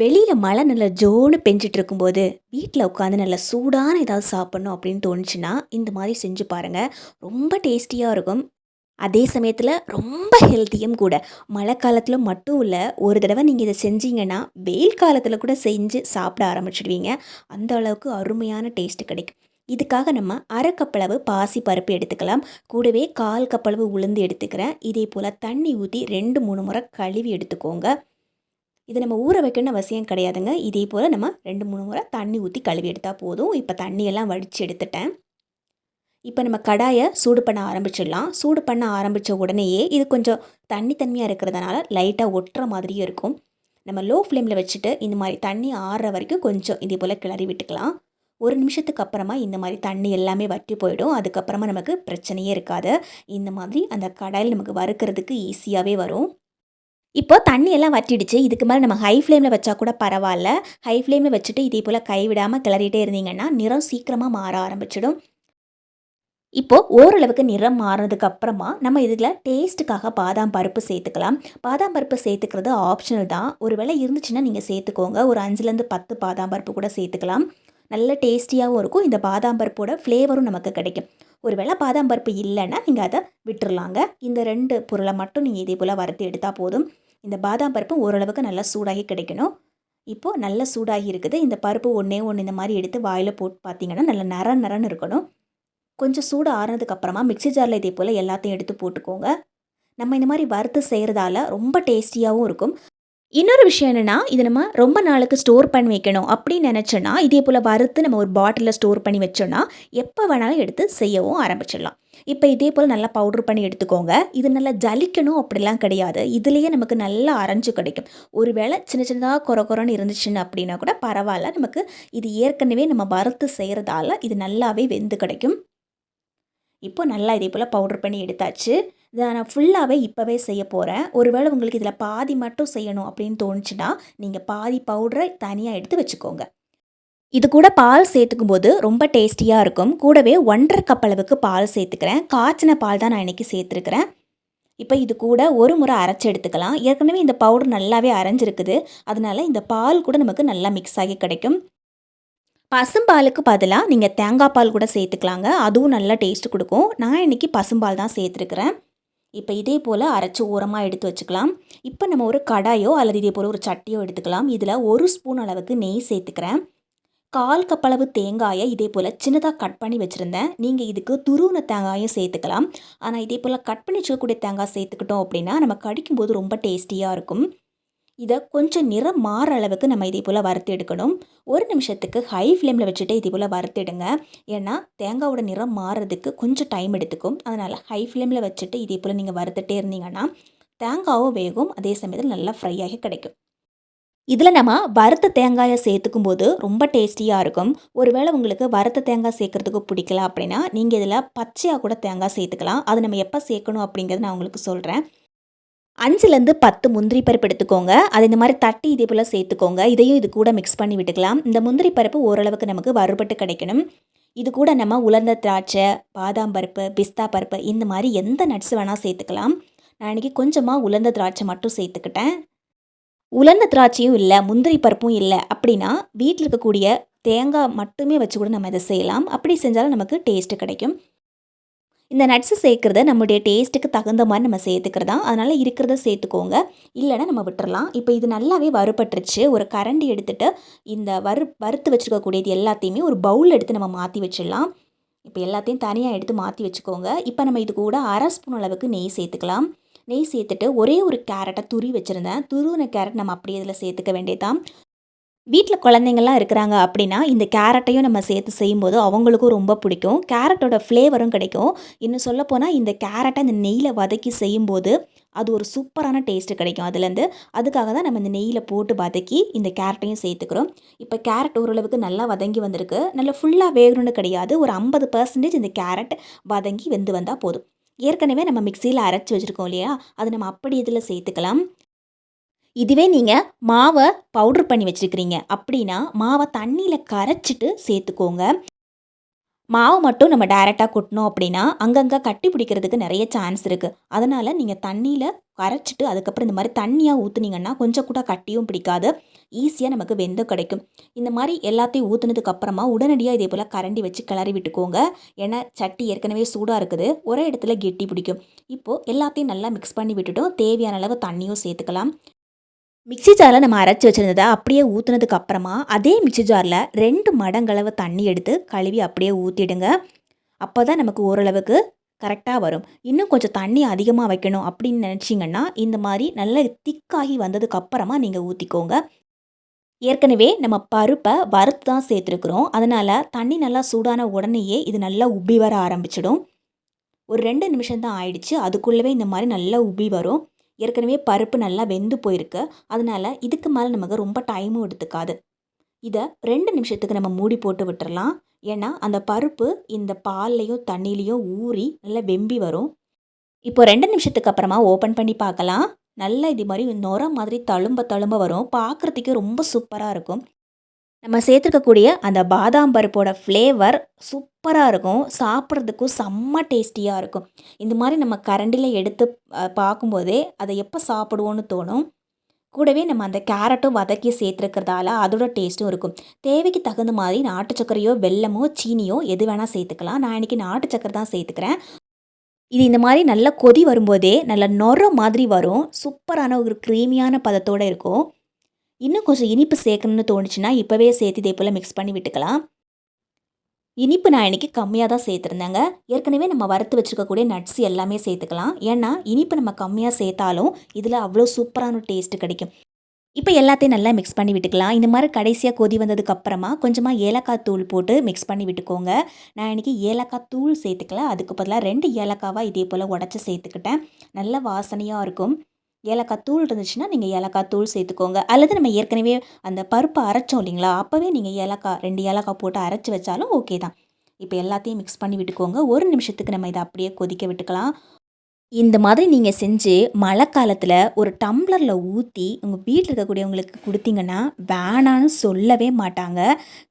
வெளியில் மழை நல்லா ஜோன்னு பெஞ்சிட்டு இருக்கும்போது வீட்டில் உட்காந்து நல்லா சூடான ஏதாவது சாப்பிட்ணும் அப்படின்னு தோணுச்சுன்னா இந்த மாதிரி செஞ்சு பாருங்கள் ரொம்ப டேஸ்டியாக இருக்கும். அதே சமயத்தில் ரொம்ப ஹெல்த்தியும் கூட. மழை காலத்தில் மட்டும் இல்லை ஒரு தடவை நீங்கள் இதை செஞ்சீங்கன்னா வெயில் காலத்தில் கூட செஞ்சு சாப்பிட ஆரம்பிச்சிடுவீங்க. அந்த அளவுக்கு அருமையான டேஸ்ட் கிடைக்கும். இதுக்காக நம்ம அரை கப்பளவு பாசி பருப்பு எடுத்துக்கலாம். கூடவே கால் கப்பளவு உளுந்து எடுத்துக்கிறேன். இதே போல் தண்ணி ஊற்றி ரெண்டு மூணு முறை கழுவி எடுத்துக்கோங்க. இதை நம்ம ஊற வைக்கணும்னு அவசியம் கிடையாதுங்க. இதே போல் நம்ம ரெண்டு மூணு முறை தண்ணி ஊற்றி கழுவி எடுத்தால் போதும். இப்போ தண்ணியெல்லாம் வடித்து எடுத்துட்டேன். இப்போ நம்ம கடாயை சூடு பண்ண ஆரம்பிச்சிடலாம். சூடு பண்ண ஆரம்பித்த உடனேயே இது கொஞ்சம் தண்ணி தன்மையாக இருக்கிறதுனால லைட்டாக ஒட்டுற மாதிரியும் இருக்கும். நம்ம லோ ஃப்ளேமில் வச்சுட்டு இந்த மாதிரி தண்ணி ஆறுற வரைக்கும் கொஞ்சம் இதே போல் கிளறி விட்டுக்கலாம். ஒரு நிமிஷத்துக்கு அப்புறமா இந்த மாதிரி தண்ணி எல்லாமே வற்றி போயிடும். அதுக்கப்புறமா நமக்கு பிரச்சனையே இருக்காது. இந்த மாதிரி அந்த கடாயில் நமக்கு வறுக்கிறதுக்கு ஈஸியாகவே வரும். இப்போ தண்ணி எல்லாம் வற்றிடுச்சு. இதுக்கு மேலே நம்ம ஹை ஃப்ளேமில் வச்சா கூட பரவாயில்ல. ஹை ஃப்ளேமில் வச்சுட்டு இதே போல் கைவிடாமல் கிளறிட்டே இருந்தீங்கன்னா நிறம் சீக்கிரமாக மாற ஆரம்பிச்சிடும். இப்போது ஓரளவுக்கு நிறம் மாறினதுக்கு அப்புறமா நம்ம இதில் டேஸ்ட்டுக்காக பாதாம் பருப்பு சேர்த்துக்கலாம். பாதாம் பருப்பு சேர்த்துக்கிறது ஆப்ஷனல் தான். ஒரு வேளை இருந்துச்சுன்னா நீங்கள் சேர்த்துக்கோங்க. ஒரு அஞ்சுலேருந்து பத்து பாதாம் பருப்பு கூட சேர்த்துக்கலாம். நல்ல டேஸ்டியாகவும் இருக்கும். இந்த பாதாம் பருப்போட ஃப்ளேவரும் நமக்கு கிடைக்கும். ஒரு வேளை பாதாம் பருப்பு இல்லைன்னா நீங்கள் அதை விட்டுறலாங்க. இந்த ரெண்டு பொருளை மட்டும் நீங்கள் இதே போல் வறுத்து எடுத்தால் போதும். இந்த பாதாம் பருப்பு ஓரளவுக்கு நல்லா சூடாகி கிடைக்கணும். இப்போது நல்ல சூடாகி இருக்குது. இந்த பருப்பு ஒன்றே ஒன்று இந்த மாதிரி எடுத்து வாயில் போட்டு பார்த்தீங்கன்னா நல்ல நர நரன்னு இருக்கணும். கொஞ்சம் சூடு ஆறுனதுக்கப்புறமா மிக்சி ஜாரில் இதே போல் எல்லாத்தையும் எடுத்து போட்டுக்கோங்க. நம்ம இந்த மாதிரி வறுத்து செய்கிறதால ரொம்ப டேஸ்டியாகவும் இருக்கும். இன்னொரு விஷயம் என்னென்னா இது நம்ம ரொம்ப நாளுக்கு ஸ்டோர் பண்ணி வைக்கணும் அப்படின்னு நினச்சோன்னா இதே போல் வறுத்து நம்ம ஒரு பாட்டிலில் ஸ்டோர் பண்ணி வச்சோன்னா எப்போ வேணாலும் எடுத்து செய்யவும் ஆரம்பிச்சிடலாம். இப்போ இதே போல் நல்லா பவுட்ரு பண்ணி எடுத்துக்கோங்க. இது நல்லா ஜலிக்கணும் அப்படிலாம் கிடையாது. இதுலேயே நமக்கு நல்லா அரைஞ்சு கிடைக்கும். ஒரு வேளை சின்ன சின்னதாக குறை குறைன்னு இருந்துச்சுன்னு அப்படின்னா கூட பரவாயில்ல. நமக்கு இது ஏற்கனவே நம்ம வறுத்து செய்கிறதால இது நல்லாவே வெந்து கிடைக்கும். இப்போ நல்லா இதே போல் பவுட்ரு பண்ணி எடுத்தாச்சு. இதை நான் ஃபுல்லாகவே இப்போவே செய்ய போகிறேன் ஒருவேளை உங்களுக்கு இதில் பாதி மட்டும் செய்யணும் அப்படின்னு தோணுச்சுன்னா நீங்கள் பாதி பவுடரை தனியாக எடுத்து வச்சுக்கோங்க. இது கூட பால் சேர்த்துக்கும் போது ரொம்ப டேஸ்டியாக இருக்கும். கூடவே ஒன்றரை கப் அளவுக்கு பால் சேர்த்துக்கிறேன். காய்ச்சின பால் தான் நான் இன்றைக்கி சேர்த்துருக்கிறேன். இப்போ இது கூட ஒரு முறை அரைச்சி எடுத்துக்கலாம். ஏற்கனவே இந்த பவுடர் நல்லாவே அரைஞ்சிருக்குது. அதனால இந்த பால் கூட நமக்கு நல்லா மிக்ஸ் ஆகி கிடைக்கும். பசும்பாலுக்கு பதிலாக நீங்கள் தேங்காய் பால் கூட சேர்த்துக்கலாங்க. அதுவும் நல்லா டேஸ்ட் கொடுக்கும். நான் இன்றைக்கி பசும்பால் தான் சேர்த்துருக்குறேன். இப்போ இதே போல் அரைச்சி ஓரமாக எடுத்து வச்சுக்கலாம். இப்போ நம்ம ஒரு கடாயோ அல்லது இதே போல் ஒரு சட்டியோ எடுத்துக்கலாம். இதில் ஒரு ஸ்பூன் அளவுக்கு நெய் சேர்த்துக்கிறேன். கால் கப்பளவு தேங்காயை இதே போல் சின்னதாக கட் பண்ணி வச்சுருந்தேன். நீங்கள் இதுக்கு துருவின தேங்காயும் சேர்த்துக்கலாம். ஆனால் இதே போல் கட் பண்ணி வச்சுக்கக்கூடிய தேங்காய் சேர்த்துக்கிட்டோம் அப்படின்னா நம்ம கடிக்கும்போது ரொம்ப டேஸ்டியாக இருக்கும். இதை கொஞ்சம் நிறம் மாற அளவுக்கு நம்ம இதே போல் வறுத்து எடுக்கணும். ஒரு நிமிஷத்துக்கு ஹை ஃப்ளேமில் வச்சுட்டு இதே போல் வறுத்துடுங்க ஏன்னா தேங்காவோட நிறம் மாறுறதுக்கு கொஞ்சம் டைம் எடுத்துக்கும். அதனால் ஹை ஃப்ளேமில் வச்சுட்டு இதே போல் நீங்கள் வறுத்துட்டே இருந்தீங்கன்னா தேங்காவும் வேகும். அதே சமயத்தில் நல்லா ஃப்ரை ஆகி கிடைக்கும். இதில் நம்ம வறுத்த தேங்காயை சேர்த்துக்கும் போது ரொம்ப டேஸ்டியாக இருக்கும். ஒருவேளை உங்களுக்கு வறுத்த தேங்காய் சேர்க்குறதுக்கு பிடிக்கல அப்படின்னா நீங்கள் இதில் பச்சையாக கூட தேங்காய் சேர்த்துக்கலாம். அது நம்ம எப்போ சேர்க்கணும் அப்படிங்கிறது நான் உங்களுக்கு சொல்கிறேன் அஞ்சுலேருந்து பத்து முந்திரி பருப்பு எடுத்துக்கோங்க. அது இந்த மாதிரி தட்டி இதே போல் சேர்த்துக்கோங்க. இதையும் இது கூட மிக்ஸ் பண்ணி விட்டுக்கலாம். இந்த முந்திரி பருப்பு ஓரளவுக்கு நமக்கு வறுபட்டு கிடைக்கணும். இது கூட நம்ம உலர்ந்த திராட்சை பாதாம் பருப்பு பிஸ்தா பருப்பு இந்த மாதிரி எந்த நட்ஸ் வேணால் சேர்த்துக்கலாம். நான் இன்றைக்கி கொஞ்சமாக உலர்ந்த திராட்சை மட்டும் சேர்த்துக்கிட்டேன். உலர்ந்த திராட்சையும் இல்லை முந்திரி பருப்பும் இல்லை அப்படின்னா வீட்டில் இருக்கக்கூடிய தேங்காய் மட்டுமே வச்சு கூட நம்ம இதை செய்யலாம். அப்படி செஞ்சாலும் நமக்கு டேஸ்ட்டு கிடைக்கும். இந்த நட்ஸு சேர்க்குறத நம்முடைய டேஸ்ட்டுக்கு தகுந்த மாதிரி நம்ம சேர்த்துக்கிறதா? அதனால் இருக்கிறத சேர்த்துக்கோங்க. இல்லைன்னா நம்ம விட்டுறலாம். இப்போ இது நல்லாவே வறுபட்டுருச்சு. ஒரு கரண்டி எடுத்துகிட்டு இந்த வறு வறுத்து வச்சுருக்கக்கூடியது எல்லாத்தையுமே ஒரு பவுல் எடுத்து நம்ம மாற்றி வச்சிடலாம். இப்போ எல்லாத்தையும் தனியாக எடுத்து மாற்றி வச்சுக்கோங்க. இப்போ நம்ம இது கூட அரை ஸ்பூன் அளவுக்கு நெய் சேர்த்துக்கலாம். நெய் சேர்த்துட்டு ஒரே ஒரு கேரட்டை துரி வச்சுருந்தேன். துருவின கேரட் நம்ம அப்படியே இதில் சேர்த்துக்க வேண்டியதான் வீட்டில் குழந்தைங்கள்லாம் இருக்கிறாங்க அப்படின்னா இந்த கேரட்டையும் நம்ம சேர்த்து செய்யும்போது அவங்களுக்கும் ரொம்ப பிடிக்கும். கேரட்டோட ஃப்ளேவரும் கிடைக்கும். இன்னும் சொல்லப்போனால் இந்த கேரட்டை இந்த நெய்யில் வதக்கி செய்யும்போது அது ஒரு சூப்பரான டேஸ்ட்டு கிடைக்கும் அதுலேருந்து. அதுக்காக தான் நம்ம இந்த நெய்யில் போட்டு வதக்கி இந்த கேரட்டையும் சேர்த்துக்கிறோம். இப்போ கேரட் ஓரளவுக்கு நல்லா வதங்கி வந்திருக்கு. நல்லா ஃபுல்லாக வேகணும்னு கிடையாது. ஒரு ஐம்பது பர்சன்டேஜ் இந்த கேரட் வதங்கி வெந்து வந்தால் போதும். ஏற்கனவே நம்ம மிக்சியில் அரைச்சி வச்சுருக்கோம் இல்லையா? அது நம்ம அப்படி இதில் சேர்த்துக்கலாம். இதுவே நீங்கள் மாவை பவுட்ரு பண்ணி வச்சுருக்கிறீங்க. அப்படின்னா மாவை தண்ணியில் கரைச்சிட்டு சேர்த்துக்கோங்க. மாவு மட்டும் நம்ம டைரெக்டாக கொட்டினோம் அப்படின்னா அங்கங்கே கட்டி பிடிக்கிறதுக்கு நிறைய சான்ஸ் இருக்குது அதனால் நீங்கள் தண்ணியில் கரைச்சிட்டு அதுக்கப்புறம் இந்த மாதிரி தண்ணியாக ஊற்றுனீங்கன்னா கொஞ்சம் கூட கட்டியும் பிடிக்காது. ஈஸியாக நமக்கு வெந்து கிடைக்கும். இந்த மாதிரி எல்லாத்தையும் ஊற்றுனதுக்கப்புறமா உடனடியாக இதே போல் கரண்டி வச்சு கிளறி விட்டுக்கோங்க. ஏன்னா சட்டி ஏற்கனவே சூடாக இருக்குது. ஒரே இடத்துல கெட்டி பிடிக்கும். இப்போது எல்லாத்தையும் நல்லா மிக்ஸ் பண்ணி விட்டுட்டும். தேவையான அளவு தண்ணியும் சேர்த்துக்கலாம். மிக்ஸி ஜாரில் நம்ம அரைச்சி வச்சுருந்ததை அப்படியே ஊற்றுனதுக்கு அப்புறமா அதே மிக்ஸி ஜாரில் ரெண்டு மடங்களவு தண்ணி எடுத்து கழுவி அப்படியே ஊற்றிடுங்க அப்போ தான் நமக்கு ஓரளவுக்கு கரெக்டாக வரும். இன்னும் கொஞ்சம் தண்ணி அதிகமாக வைக்கணும் அப்படின்னு நினச்சிங்கன்னா இந்த மாதிரி நல்ல திக்காகி வந்ததுக்கு அப்புறமா நீங்கள் ஊற்றிக்கோங்க ஏற்கனவே நம்ம பருப்பை வறுத்து தான் சேர்த்துருக்குறோம். அதனால் தண்ணி நல்லா சூடான உடனேயே இது நல்லா உப்பி வர ஆரம்பிச்சிடும். ஒரு ரெண்டு நிமிஷம் தான் ஆயிடுச்சு. அதுக்குள்ளவே இந்த மாதிரி நல்லா உப்பி வரும். ஏற்கனவே பருப்பு நல்லா வெந்து போயிருக்கு. அதனால் இதுக்கு மேலே நமக்கு ரொம்ப டைமும் எடுத்துக்காது. இதை ரெண்டு நிமிஷத்துக்கு நம்ம மூடி போட்டு விட்டுறலாம். ஏன்னா அந்த பருப்பு இந்த பால்லையும் தண்ணிலேயோ ஊறி நல்லா வெம்பி வரும். இப்போ ரெண்டு நிமிஷத்துக்கு அப்புறமா ஓப்பன் பண்ணி பார்க்கலாம். நல்லா இது மாதிரி நுர மாதிரி தழும்ப தழும்ப வரும். பார்க்குறதுக்கே ரொம்ப சூப்பராக இருக்கும். நம்ம சேர்த்துருக்கக்கூடிய அந்த பாதாம் பருப்போட ஃப்ளேவர் சூப்பராக இருக்கும். சாப்பிட்றதுக்கும் செம்ம டேஸ்டியாக இருக்கும். இந்த மாதிரி நம்ம கரண்டியில் எடுத்து பார்க்கும்போதே அதை எப்போ சாப்பிடுவோன்னு தோணும்? கூடவே நம்ம அந்த கேரட்டும் வதக்கி சேர்த்துருக்கிறதால அதோட டேஸ்ட்டும் இருக்கும். தேவைக்கு தகுந்த மாதிரி நாட்டு சர்க்கரையோ வெல்லமோ சீனியோ எது வேணால் சேர்த்துக்கலாம். நான் இன்றைக்கி நாட்டு சக்கரை தான் சேர்த்துக்கிறேன். இது இந்த மாதிரி நல்லா கொதி வரும்போதே நல்லா நொற மாதிரி வரும். சூப்பரான ஒரு க்ரீமியான பதத்தோடு இருக்கும். இன்னும் கொஞ்சம் இனிப்பு சேர்க்கணும்னு தோணுச்சுன்னா இப்போவே சேர்த்து இதே போல் மிக்ஸ் பண்ணி விட்டுக்கலாம். இனிப்பு நான் இன்றைக்கி கம்மியாக தான் சேர்த்துருந்தேங்க. ஏற்கனவே நம்ம வறுத்து வச்சுருக்கக்கூடிய நட்ஸ் எல்லாமே சேர்த்துக்கலாம். ஏன்னா இனிப்பு நம்ம கம்மியாக சேர்த்தாலும் இதில் அவ்வளோ சூப்பரான டேஸ்ட்டு கிடைக்கும். இப்போ எல்லாத்தையும் நல்லா மிக்ஸ் பண்ணி விட்டுக்கலாம். இந்த மாதிரி கடைசியாக கொதி வந்ததுக்கப்புறமா கொஞ்சமாக ஏலக்காய் தூள் போட்டு மிக்ஸ் பண்ணி விட்டுக்கோங்க. நான் இன்றைக்கி ஏலக்காய் தூள் சேர்த்துக்கல. அதுக்கு பதிலாக ரெண்டு ஏலக்காவாக இதே போல் உடச்சி சேர்த்துக்கிட்டேன். நல்ல வாசனையாக இருக்கும். ஏலக்காய் தூள் இருந்துச்சுன்னா நீங்கள் ஏலக்காய் தூள் சேர்த்துக்கோங்க. அல்லது நம்ம ஏற்கனவே அந்த பருப்பை அரைச்சோம் இல்லைங்களா? அப்போவே நீங்கள் ஏலக்காய் ரெண்டு ஏலக்காய் போட்டு அரைச்சி வச்சாலும் ஓகே தான். இப்போ எல்லாத்தையும் மிக்ஸ் பண்ணி விட்டுக்கோங்க. ஒரு நிமிஷத்துக்கு நம்ம இதை அப்படியே கொதிக்க விட்டுக்கலாம். இந்த மாதிரி நீங்கள் செஞ்சு மழை காலத்தில் ஒரு டம்ளரில் ஊற்றி உங்கள் வீட்டில் இருக்கக்கூடியவங்களுக்கு கொடுத்தீங்கன்னா வேணான்னு சொல்லவே மாட்டாங்க.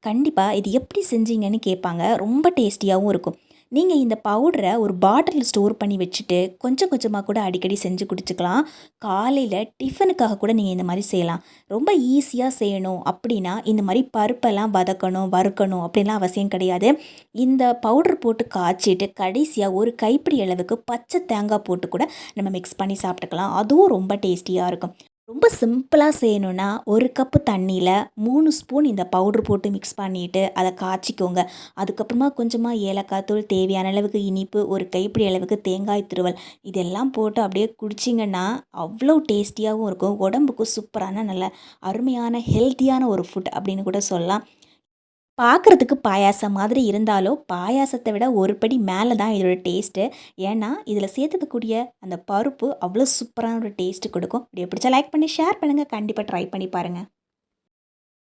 கண்டிப்பாக இது எப்படி செஞ்சீங்கன்னு கேட்பாங்க. ரொம்ப டேஸ்டியாகவும் இருக்கும். நீங்கள் இந்த பவுடரை ஒரு பாட்டிலில் ஸ்டோர் பண்ணி வச்சுட்டு கொஞ்சம் கொஞ்சமாக கூட அடிக்கடி செஞ்சு குடிச்சுக்கலாம். காலையில் டிஃபனுக்காக கூட நீங்கள் இந்த மாதிரி செய்யலாம். ரொம்ப ஈஸியாக செய்யணும் அப்படின்னா இந்த மாதிரி பருப்பெல்லாம் வதக்கணும் வறுக்கணும் அப்படின்லாம் அவசியம் கிடையாது. இந்த பவுடர் போட்டு காய்ச்சிட்டு கடைசியாக ஒரு கைப்பிடி அளவுக்கு பச்சை தேங்காய் போட்டு கூட நம்ம மிக்ஸ் பண்ணி சாப்பிட்டுக்கலாம். அதுவும் ரொம்ப டேஸ்டியாக இருக்கும். ரொம்ப சிம்பிளாக செய்யணுன்னா ஒரு கப்பு தண்ணியில் மூணு ஸ்பூன் இந்த பவுடர் போட்டு மிக்ஸ் பண்ணிவிட்டு அதை காய்ச்சிக்கோங்க. அதுக்கப்புறமா கொஞ்சமாக ஏலக்காய் தூள் தேவையான அளவுக்கு இனிப்பு ஒரு கைப்பிடி அளவுக்கு தேங்காய் துருவல் இதெல்லாம் போட்டு அப்படியே குடிச்சிங்கன்னா அவ்வளோ டேஸ்டியாகவும் இருக்கும். உடம்புக்கும் சூப்பரான நல்ல அருமையான ஹெல்த்தியான ஒரு ஃபுட் அப்படின்னு கூட சொல்லலாம். பார்க்குறதுக்கு பாயாசம் மாதிரி இருந்தாலும் பாயாசத்தை விட ஒரு படி மேலே தான் இதோட டேஸ்ட்டு ஏன்னா இதில் சேர்த்துக்கக்கூடிய அந்த பருப்பு அவ்வளோ சூப்பரான ஒரு டேஸ்ட்டு கொடுக்கும். இப்படி பிடிச்சா லைக் பண்ணி ஷேர் பண்ணுங்கள் கண்டிப்பாக ட்ரை பண்ணி பாருங்கள்